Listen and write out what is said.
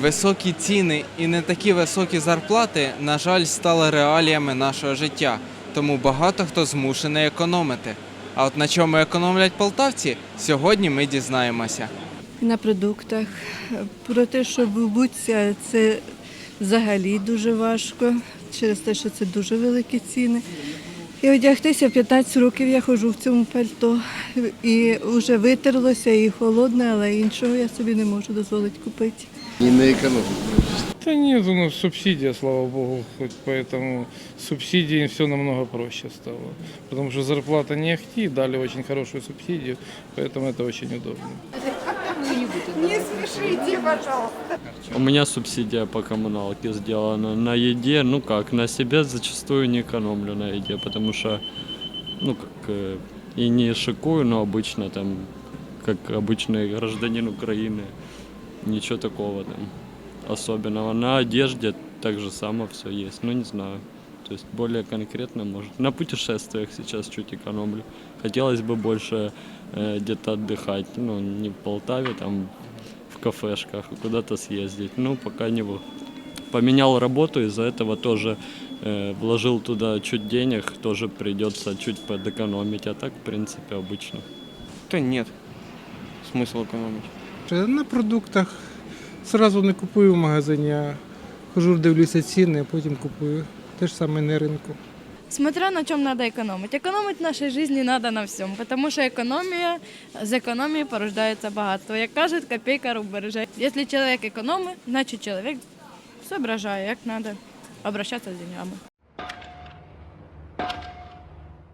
Високі ціни і не такі високі зарплати, на жаль, стали реаліями нашого життя, тому багато хто змушений економити. А от на чому економлять полтавці, сьогодні ми дізнаємося. на продуктах. Про те, що вбуться, це взагалі дуже важко, через те, що це дуже великі ціни. І одягтися в 15 років я ходжу в цьому пальто. І вже витерлося, і холодне, але іншого я собі не можу дозволити купити. І не економить. Да нет, у нас субсидия, слава богу, хоть поэтому с субсидией все намного проще стало. Потому что зарплата не ахти, дали очень хорошую субсидию, поэтому это очень удобно. У меня субсидия по коммуналке сделана на еде, ну как, на себе зачастую не экономлю на еде, потому что, ну как, э, и не шикую, но обычно там, как обычный гражданин Украины, ничего такого там особенного. На одежде так же само все есть, ну не знаю. То есть более конкретно может. На путешествиях сейчас чуть экономлю. Хотелось бы больше э, где-то отдыхать, ну не в Полтаве, там в кафешках, и куда-то съездить. Ну, пока не вот. Поменял работу, из-за этого тоже э, вложил туда чуть денег, тоже придется чуть подэкономить, а так, в принципе, обычно. Та нет. Смисл економити. Е, На продуктах зразу не купую в магазині, а хожу, дивлюся ціни, а потім купую. Те ж саме на ринку. Смотря на чем надо экономить. Экономить в нашей жизни надо на всем, потому что экономия, з економії порождається багатство. Як кажуть, копійка рук береже. Якщо чоловік економить, значить чоловік соображає, як треба обращатися з деньгами.